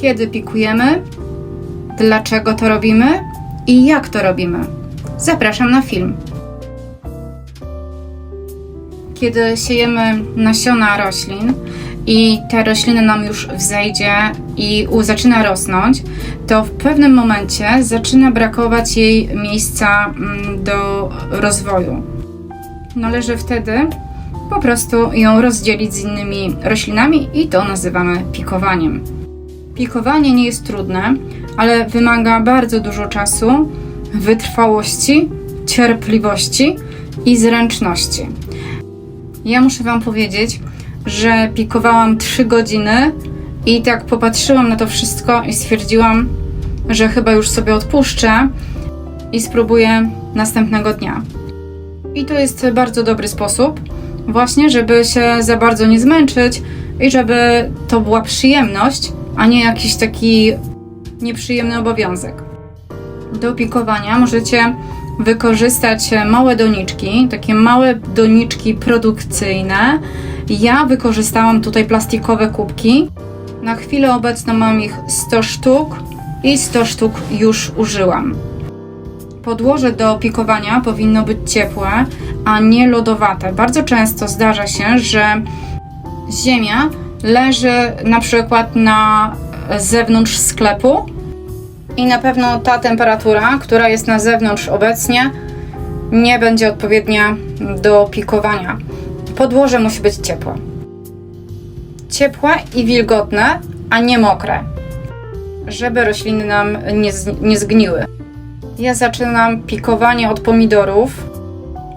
Kiedy pikujemy, dlaczego to robimy i jak to robimy. Zapraszam na film. Kiedy siejemy nasiona roślin i ta roślina nam już wzejdzie i zaczyna rosnąć, to w pewnym momencie zaczyna brakować jej miejsca mm, do rozwoju. Należy wtedy po prostu ją rozdzielić z innymi roślinami i to nazywamy pikowaniem. Pikowanie nie jest trudne, ale wymaga bardzo dużo czasu, wytrwałości, cierpliwości i zręczności. Ja muszę Wam powiedzieć, że pikowałam 3 godziny i tak popatrzyłam na to wszystko i stwierdziłam, że chyba już sobie odpuszczę i spróbuję następnego dnia. I to jest bardzo dobry sposób, właśnie, żeby się za bardzo nie zmęczyć i żeby to była przyjemność, a nie jakiś taki nieprzyjemny obowiązek. Do pikowania możecie wykorzystać małe doniczki, takie małe doniczki produkcyjne. Ja wykorzystałam tutaj plastikowe kubki. Na chwilę obecną mam ich 100 sztuk i 100 sztuk już użyłam. Podłoże do pikowania powinno być ciepłe, a nie lodowate. Bardzo często zdarza się, że ziemia leży na przykład na zewnątrz sklepu i na pewno ta temperatura, która jest na zewnątrz obecnie, nie będzie odpowiednia do pikowania. Podłoże musi być ciepłe. Ciepłe i wilgotne, a nie mokre, żeby rośliny nam nie, nie zgniły. Ja zaczynam pikowanie od pomidorów.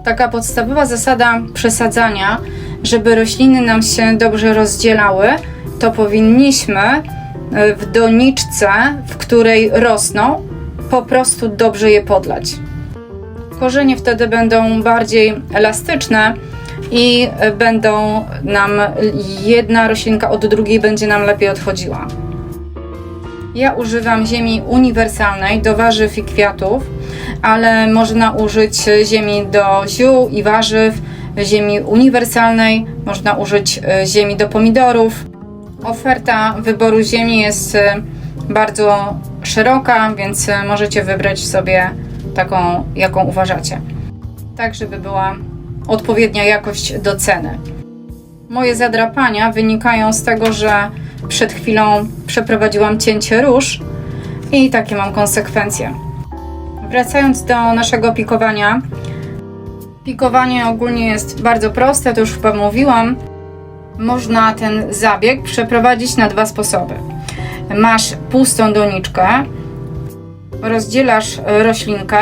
Taka podstawowa zasada przesadzania, żeby rośliny nam się dobrze rozdzielały, to powinniśmy e, w doniczce, w której rosną, po prostu dobrze je podlać. Korzenie wtedy będą bardziej elastyczne i e, będą nam jedna roślinka od drugiej będzie nam lepiej odchodziła. Ja używam ziemi uniwersalnej do warzyw i kwiatów, ale można użyć ziemi do ziół i warzyw, ziemi uniwersalnej, można użyć e, ziemi do pomidorów. Oferta wyboru ziemi jest e, bardzo szeroka, więc e, możecie wybrać sobie taką, jaką uważacie. Tak, żeby była odpowiednia jakość do ceny. Moje zadrapania wynikają z tego, że przed chwilą przeprowadziłam cięcie róż i takie mam konsekwencje. Wracając do naszego pikowania. Pikowanie ogólnie jest bardzo proste, to już chyba mówiłam. Można ten zabieg przeprowadzić na dwa sposoby. Masz pustą doniczkę, rozdzielasz e, roślinkę,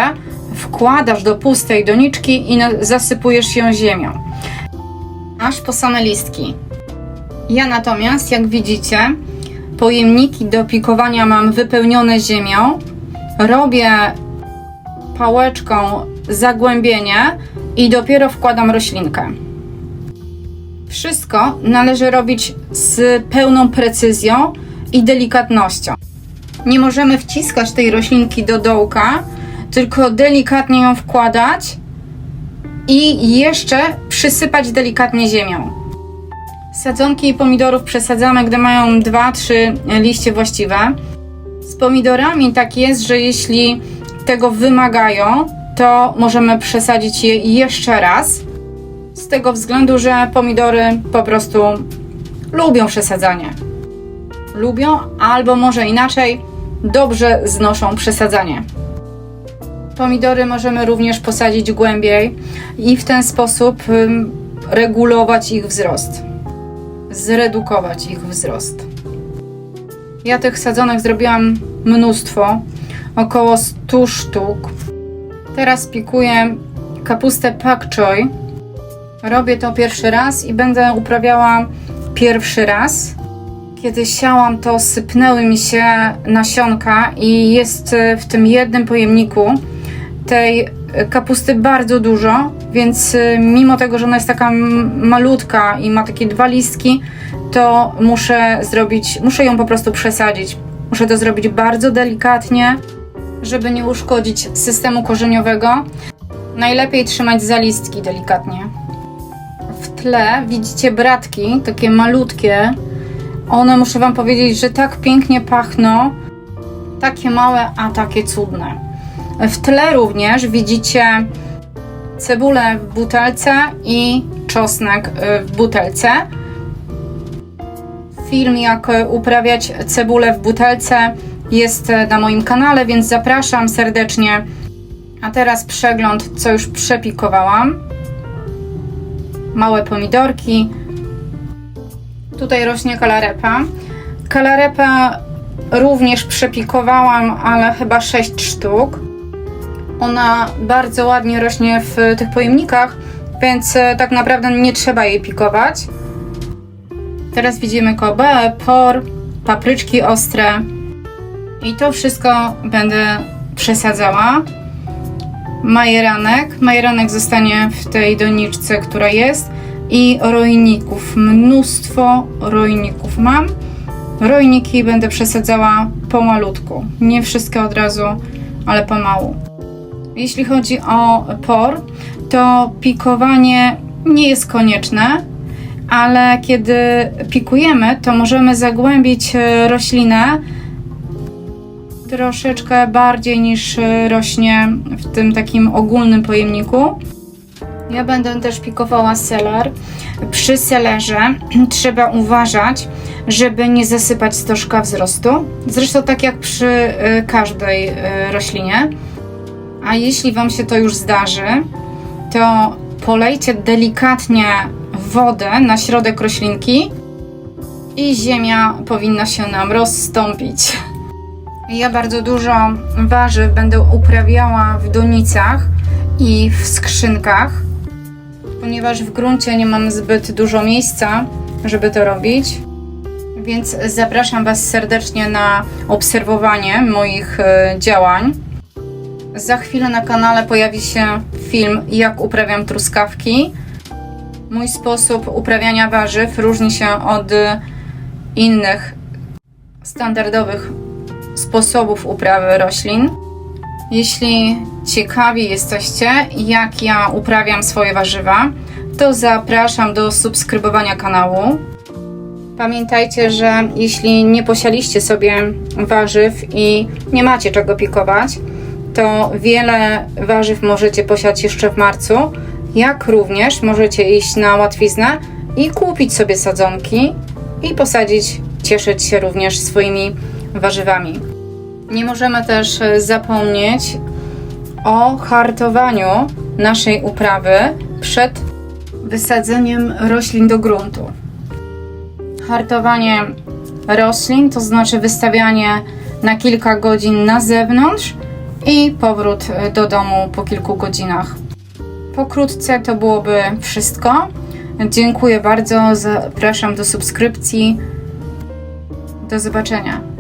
wkładasz do pustej doniczki i zasypujesz ją ziemią. Aż po same listki. Ja natomiast, jak widzicie, pojemniki do pikowania mam wypełnione ziemią. Robię pałeczką zagłębienie i dopiero wkładam roślinkę. Wszystko należy robić z pełną precyzją i delikatnością. Nie możemy wciskać tej roślinki do dołka, tylko delikatnie ją wkładać i jeszcze przysypać delikatnie ziemią. Sadzonki pomidorów przesadzamy, gdy mają 2-3 liście właściwe. Z pomidorami tak jest, że jeśli tego wymagają, to możemy przesadzić je jeszcze raz. Z tego względu, że pomidory po prostu lubią przesadzanie. Lubią, albo może inaczej, dobrze znoszą przesadzanie. Pomidory możemy również posadzić głębiej i w ten sposób regulować ich wzrost zredukować ich wzrost. Ja tych sadzonek zrobiłam mnóstwo, około 100 sztuk. Teraz pikuję kapustę pak choi. Robię to pierwszy raz i będę uprawiała pierwszy raz. Kiedy siałam, to sypnęły mi się nasionka i jest e, w tym jednym pojemniku tej e, kapusty bardzo dużo, więc y, mimo tego, że ona jest taka malutka i ma takie dwa listki, to muszę zrobić, muszę ją po prostu przesadzić. Muszę to zrobić bardzo delikatnie, żeby nie uszkodzić systemu korzeniowego. Najlepiej trzymać za listki delikatnie. W tle widzicie bratki, takie malutkie, One, muszę Wam powiedzieć, że tak pięknie pachną. Takie małe, a takie cudne. W tle również widzicie cebulę w butelce i czosnek y, w butelce. Film, jak y, uprawiać cebulę w butelce, jest y, na moim kanale, więc zapraszam serdecznie. A teraz przegląd, co już przepikowałam. Małe pomidorki. Tutaj rośnie kalarepa. Kalarepę również przepikowałam, ale chyba 6 sztuk. Ona bardzo ładnie rośnie w tych pojemnikach, więc e, tak naprawdę nie trzeba jej pikować. Teraz widzimy kobę, por, papryczki ostre i to wszystko będę przesadzała. Majeranek. Majeranek zostanie w tej doniczce, która jest i rojników. Mnóstwo rojników mam. Rojniki będę przesadzała pomalutku. Nie wszystkie od razu, ale pomału. Jeśli chodzi o por, to pikowanie nie jest konieczne, ale kiedy pikujemy, to możemy zagłębić e, roślinę troszeczkę bardziej niż e, rośnie w tym takim ogólnym pojemniku. Ja będę też pikowała seler. Przy selerze trzeba uważać, żeby nie zasypać stożka wzrostu. Zresztą tak jak przy e, każdej e, roślinie. A jeśli Wam się to już zdarzy, to polejcie delikatnie wodę na środek roślinki i ziemia powinna się nam rozstąpić. Ja bardzo dużo warzyw będę uprawiała w donicach i w skrzynkach, ponieważ w gruncie nie mam zbyt dużo miejsca, żeby to robić. Więc zapraszam Was serdecznie na obserwowanie moich e, działań. Za chwilę na kanale pojawi się film, jak uprawiam truskawki. Mój sposób uprawiania warzyw różni się od innych standardowych sposobów uprawy roślin. Jeśli ciekawi jesteście, jak ja uprawiam swoje warzywa, to zapraszam do subskrybowania kanału. Pamiętajcie, że jeśli nie posialiście sobie warzyw i nie macie czego pikować, to wiele warzyw możecie posiać jeszcze w marcu, jak również możecie iść na łatwiznę i kupić sobie sadzonki i posadzić, cieszyć się również swoimi warzywami. Nie możemy też e, zapomnieć o hartowaniu naszej uprawy przed wysadzeniem roślin do gruntu. Hartowanie roślin to znaczy wystawianie na kilka godzin na zewnątrz i powrót e, do domu po kilku godzinach. Pokrótce to byłoby wszystko. Dziękuję bardzo, zapraszam do subskrypcji. Do zobaczenia.